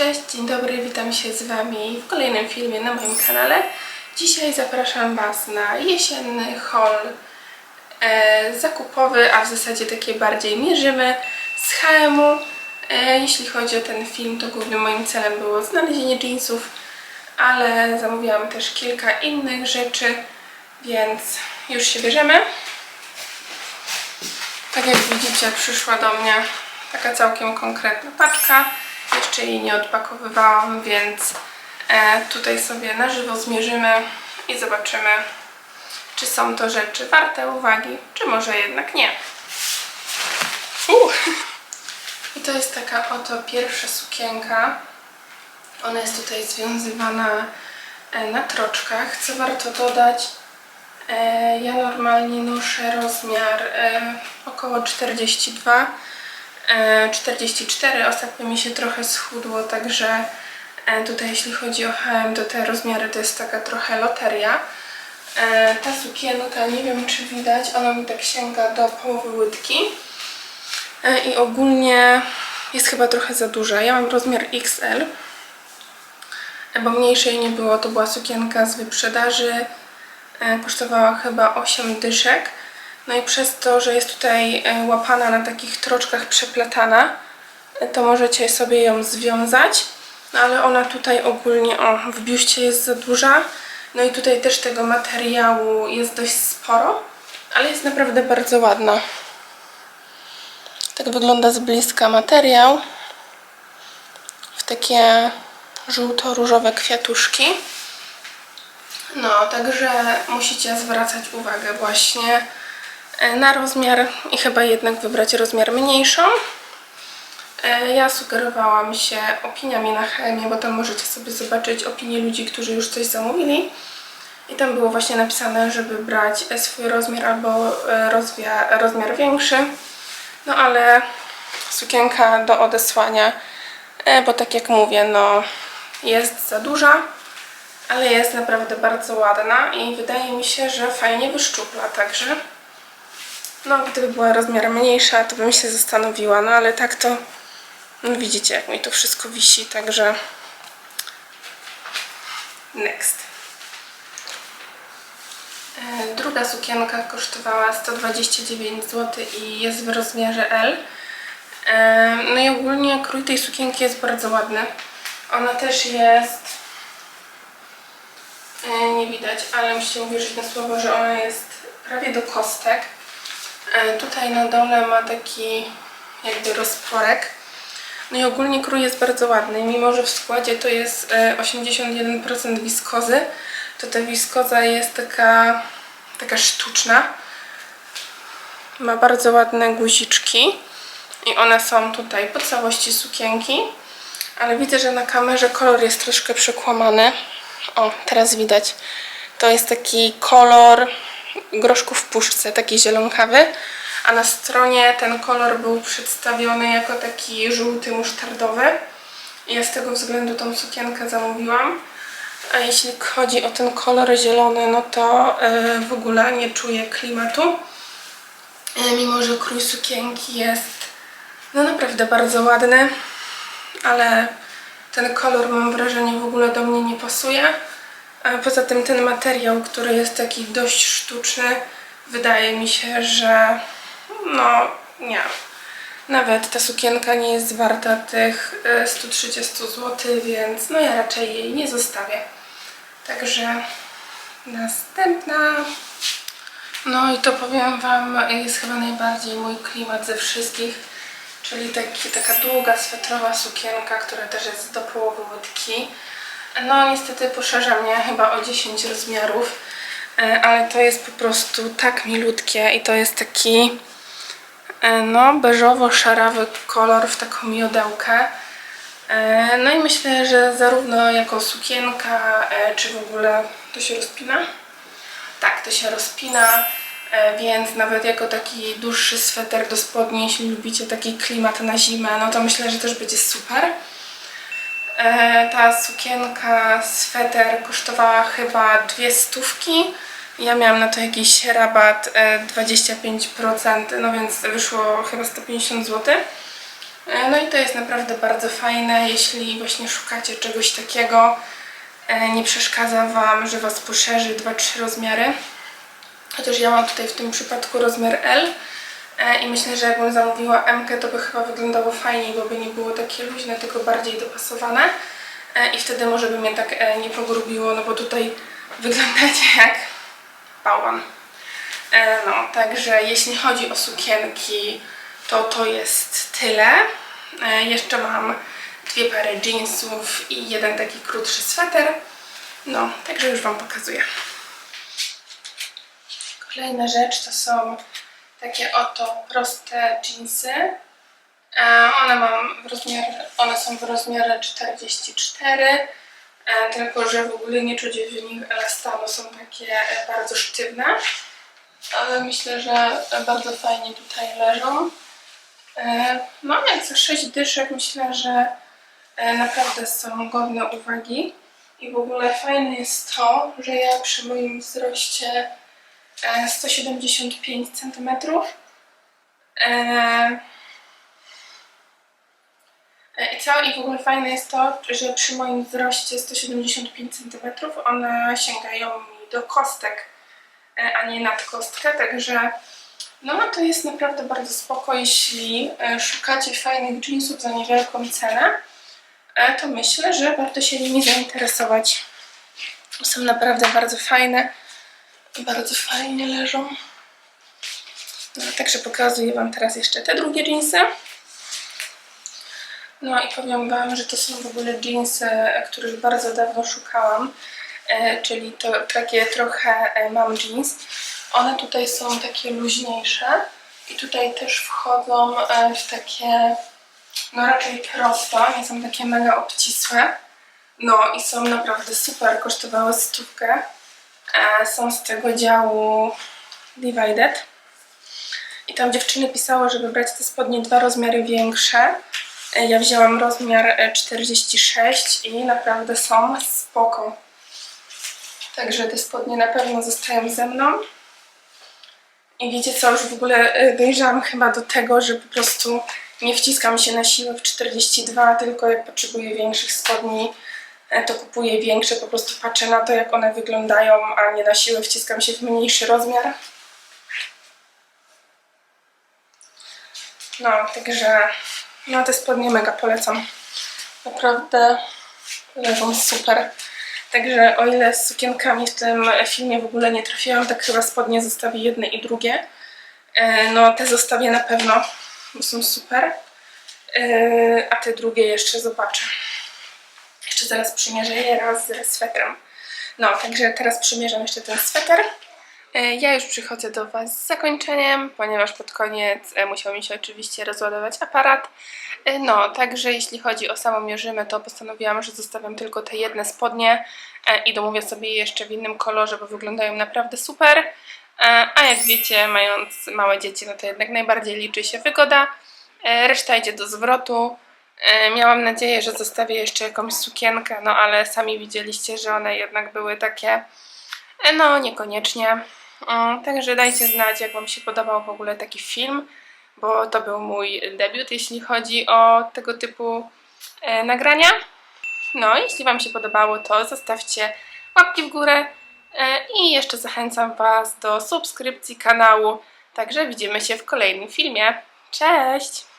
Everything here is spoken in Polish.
Cześć, dzień dobry, witam się z Wami w kolejnym filmie na moim kanale. Dzisiaj zapraszam Was na jesienny haul e, zakupowy, a w zasadzie takie bardziej mierzymy z H&M-u. E, jeśli chodzi o ten film, to głównym moim celem było znalezienie jeansów, ale zamówiłam też kilka innych rzeczy, więc już się bierzemy. Tak jak widzicie, przyszła do mnie taka całkiem konkretna paczka. Jeszcze jej nie odpakowywałam, więc e, tutaj sobie na żywo zmierzymy i zobaczymy, czy są to rzeczy warte uwagi, czy może jednak nie. Uh. I to jest taka oto pierwsza sukienka. Ona jest tutaj związywana e, na troczkach. Co warto dodać? E, Ja normalnie noszę rozmiar około 42, e, 44. Ostatnio mi się trochę schudło, także e, tutaj jeśli chodzi o HM, to te rozmiary to jest taka trochę loteria. E, Ta sukienka, nie wiem czy widać, ona mi tak sięga do połowy łydki E, i ogólnie jest chyba trochę za duża. Ja mam rozmiar XL, e, bo mniejszej nie było, to była sukienka z wyprzedaży. E, kosztowała chyba 8 dyszek. No i przez to, że jest tutaj e, łapana na takich troczkach przeplatana, e, to możecie sobie ją związać. No ale ona tutaj ogólnie, o, w biuście jest za duża. No i tutaj też tego materiału jest dość sporo, ale jest naprawdę bardzo ładna. Tak wygląda z bliska materiał. W takie żółto-różowe kwiatuszki. No, także musicie zwracać uwagę właśnie na rozmiar i chyba jednak wybrać rozmiar mniejszą. E, Ja sugerowałam się opiniami na chemię, bo tam możecie sobie zobaczyć opinie ludzi, którzy już coś zamówili. I tam było właśnie napisane, żeby brać e, swój rozmiar albo e, rozwia- rozmiar większy. No ale sukienka do odesłania, e, bo tak jak mówię, no jest za duża ale jest naprawdę bardzo ładna i wydaje mi się, że fajnie wyszczupla, także no gdyby była rozmiar mniejsza, to bym się zastanowiła, no ale tak to no, widzicie, jak mi to wszystko wisi, także next. E, Druga sukienka kosztowała 129 zł i jest w rozmiarze L. E, No i ogólnie krój tej sukienki jest bardzo ładny. Ona też jest E, nie widać, ale musicie uwierzyć na słowo, że ona jest prawie do kostek. E, Tutaj na dole ma taki jakby rozporek. No i ogólnie krój jest bardzo ładny. Mimo, że w składzie to jest e, 81% wiskozy, to ta wiskoza jest taka, taka sztuczna. Ma bardzo ładne guziczki i one są tutaj po całości sukienki. Ale widzę, że na kamerze kolor jest troszkę przekłamany. O, teraz widać. To jest taki kolor groszku w puszce, taki zielonkawy. A na stronie ten kolor był przedstawiony jako taki żółty musztardowy. Ja z tego względu tą sukienkę zamówiłam. A jeśli chodzi o ten kolor zielony, no to yy, w ogóle nie czuję klimatu. Yy, mimo, że krój sukienki jest no naprawdę bardzo ładny, ale ten kolor mam wrażenie w ogóle do mnie nie pasuje. A poza tym ten materiał, który jest taki dość sztuczny, wydaje mi się, że no nie. Nawet ta sukienka nie jest warta tych e, 130 zł, więc no ja raczej jej nie zostawię. Także następna. No i to powiem Wam, jest chyba najbardziej mój klimat ze wszystkich, czyli taki, taka długa, swetrowa sukienka, która też jest do połowy łydki. No niestety poszerza mnie chyba o 10 rozmiarów, e, ale to jest po prostu tak milutkie i to jest taki e, no beżowo-szarawy kolor w taką miodełkę. E, No i myślę, że zarówno jako sukienka, czy w ogóle to się rozpina? Tak, to się rozpina, więc nawet jako taki dłuższy sweter do spodni, jeśli lubicie taki klimat na zimę, no to myślę, że też będzie super. E, Ta sukienka, sweter kosztowała chyba dwie stówki. Ja miałam na to jakiś rabat e, 25%, no więc wyszło chyba 150 zł. E, No i to jest naprawdę bardzo fajne, jeśli właśnie szukacie czegoś takiego, e, nie przeszkadza Wam, że Was poszerzy 2-3 rozmiary. Chociaż ja mam tutaj w tym przypadku rozmiar L e, i myślę, że jakbym zamówiła M, to by chyba wyglądało fajniej, bo by nie było takie luźne, tylko bardziej dopasowane. E, I wtedy może by mnie tak e, nie pogrubiło, no bo tutaj wyglądacie jak bałwan. E, No, także jeśli chodzi o sukienki, to to jest tyle. E, Jeszcze mam dwie pary jeansów i jeden taki krótszy sweter. No, także już Wam pokazuję. Kolejna rzecz to są takie oto proste jeansy. E, One, mam w rozmiar, one są w rozmiarze 44, e, tylko że w ogóle nie czuć w nich elastanu, są takie e, bardzo sztywne. Ale myślę, że bardzo fajnie tutaj leżą. No jak za 6 dyszek myślę, że naprawdę są godne uwagi. I w ogóle fajne jest to, że ja przy moim wzroście 175 cm e, E, I co? I w ogóle fajne jest to, że przy moim wzroście 175 cm one sięgają mi do kostek, e, a nie nad kostkę, także no to jest naprawdę bardzo spoko, jeśli e, szukacie fajnych jeansów za niewielką cenę, e, to myślę, że warto się nimi zainteresować. Są naprawdę bardzo fajne, bardzo fajnie leżą. No, także pokazuję Wam teraz jeszcze te drugie jeansy. No i powiem Wam, że to są w ogóle jeansy, których bardzo dawno szukałam, e, czyli to takie trochę e, mam jeans. One tutaj są takie luźniejsze i tutaj też wchodzą e, w takie, no raczej prosto, nie są takie mega obcisłe. No i są naprawdę super, kosztowały stówkę. E, są z tego działu Divided. I tam dziewczyny pisały, żeby brać te spodnie dwa rozmiary większe. E, Ja wzięłam rozmiar e, 46 i naprawdę są spoko. Także te spodnie na pewno zostają ze mną. I wiecie co, już w ogóle e, dojrzałam chyba do tego, że po prostu nie wciskam się na siłę w 42, tylko jak potrzebuję większych spodni, e, to kupuję większe, po prostu patrzę na to, jak one wyglądają, a nie na siłę wciskam się w mniejszy rozmiar. No, także no te spodnie mega polecam. Naprawdę leżą super. Także o ile z sukienkami w tym filmie w ogóle nie trafiłam, tak chyba spodnie zostawię jedne i drugie. E, No te zostawię na pewno, bo są super. E, A te drugie jeszcze zobaczę. Jeszcze zaraz przymierzę je raz z swetrem. No, także teraz przymierzam jeszcze ten sweter. E, Ja już przychodzę do Was z zakończeniem, ponieważ pod koniec e, musiał mi się oczywiście rozładować aparat. E, No, także jeśli chodzi o samą mierzymy, to postanowiłam, że zostawiam tylko te jedne spodnie i domówię sobie je jeszcze w innym kolorze, bo wyglądają naprawdę super. A jak wiecie, mając małe dzieci, no to jednak najbardziej liczy się wygoda. Reszta idzie do zwrotu. E, Miałam nadzieję, że zostawię jeszcze jakąś sukienkę, no ale sami widzieliście, że one jednak były takie E, No, niekoniecznie. Także dajcie znać, jak Wam się podobał w ogóle taki film, bo to był mój debiut, jeśli chodzi o tego typu e, nagrania. No, jeśli Wam się podobało, to zostawcie łapki w górę i jeszcze zachęcam Was do subskrypcji kanału. Także widzimy się w kolejnym filmie. Cześć!